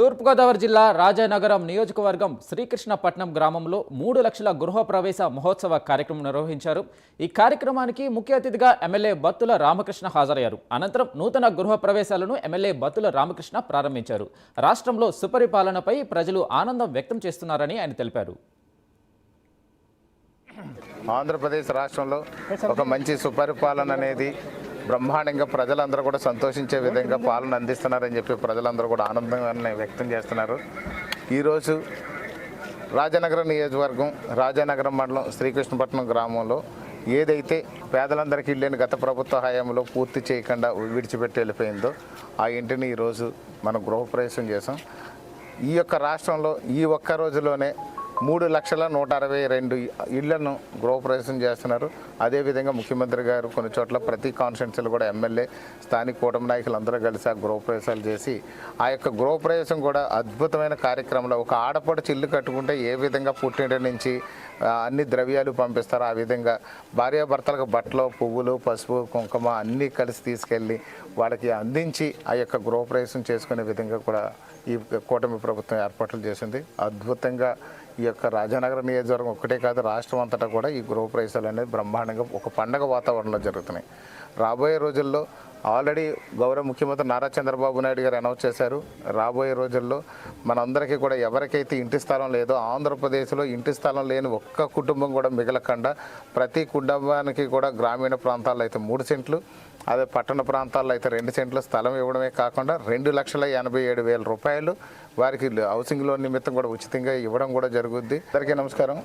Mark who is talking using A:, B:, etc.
A: తూర్పుగోదావరి జిల్లా రాజానగరం నియోజకవర్గం శ్రీకృష్ణపట్నం గ్రామంలో మూడు లక్షల గృహప్రవేశ మహోత్సవ కార్యక్రమం నిర్వహించారు. ఈ కార్యక్రమానికి ముఖ్య అతిథిగా ఎమ్మెల్యే బత్తుల రామకృష్ణ హాజరయ్యారు. అనంతరం నూతన గృహ ప్రవేశాలను ఎమ్మెల్యే బత్తుల రామకృష్ణ ప్రారంభించారు. రాష్ట్రంలో సుపరిపాలనపై ప్రజలు ఆనందం వ్యక్తం చేస్తున్నారని ఆయన తెలిపారు.
B: ఆంధ్రప్రదేశ్ రాష్ట్రంలో ఒక మంచి సుపరిపాలన అనేది బ్రహ్మాండంగా ప్రజలందరూ కూడా సంతోషించే విధంగా పాలన అందిస్తున్నారని చెప్పి ప్రజలందరూ కూడా ఆనందాన్ని వ్యక్తం చేస్తున్నారు. ఈరోజు రాజనగరం నియోజకవర్గం రాజానగరం మండలం శ్రీకృష్ణపట్నం గ్రామంలో ఏదైతే పేదలందరికీ ఇల్లేని గత ప్రభుత్వ హయాంలో పూర్తి చేయకుండా విడిచిపెట్టి వెళ్ళిపోయిందో ఆ ఇంటిని ఈరోజు మనం గృహప్రవేశం చేసాం ఈ యొక్క రాష్ట్రంలో ఈ ఒక్క రోజులోనే మూడు లక్షల నూట అరవై రెండు ఇళ్ళను గృహప్రవేశం చేస్తున్నారు. అదేవిధంగా ముఖ్యమంత్రి గారు కొన్ని చోట్ల ప్రతి కాన్స్టిట్యున్సీలు కూడా ఎమ్మెల్యే స్థానిక కూటమి నాయకులు అందరూ కలిసి ఆ గృహప్రవేశాలు చేసి ఆ యొక్క గృహప్రవేశం కూడా అద్భుతమైన కార్యక్రమంలో ఒక ఆడపడుచు ఇల్లు కట్టుకుంటే ఏ విధంగా పుట్టింటి నుంచి అన్ని ద్రవ్యాలు పంపిస్తారో ఆ విధంగా భార్యాభర్తలకు బట్టలు పువ్వులు పసుపు కుంకుమ అన్నీ కలిసి తీసుకెళ్ళి వాళ్ళకి అందించి ఆ యొక్క గృహప్రవేశం చేసుకునే విధంగా కూడా ఈ కూటమి ప్రభుత్వం ఏర్పాట్లు చేసింది. అద్భుతంగా ఈ యొక్క రాజానగరం నియోజకవర్గం ఒక్కటే కాదు రాష్ట్రం అంతటా కూడా ఈ గృహప్రవేశాలు అనేది బ్రహ్మాండంగా ఒక పండగ వాతావరణంలో జరుగుతున్నాయి. రాబోయే రోజుల్లో ఆల్రెడీ గౌరవ ముఖ్యమంత్రి నారా చంద్రబాబు నాయుడు గారు అనౌన్స్ చేశారు. రాబోయే రోజుల్లో మనందరికీ కూడా ఎవరికైతే ఇంటి స్థలం లేదో ఆంధ్రప్రదేశ్లో ఇంటి స్థలం లేని ఒక్క కుటుంబం కూడా మిగలకుండా ప్రతి కుటుంబానికి కూడా గ్రామీణ ప్రాంతాల్లో అయితే మూడు సెంట్లు అదే పట్టణ ప్రాంతాల్లో అయితే రెండు సెంట్ల స్థలం ఇవ్వడమే కాకుండా రెండు లక్షల ఎనభై ఏడు వేల రూపాయలు వారికి హౌసింగ్ లోన్ నిమిత్తం కూడా ఉచితంగా ఇవ్వడం కూడా జరుగుద్ది. అందరికీ నమస్కారం.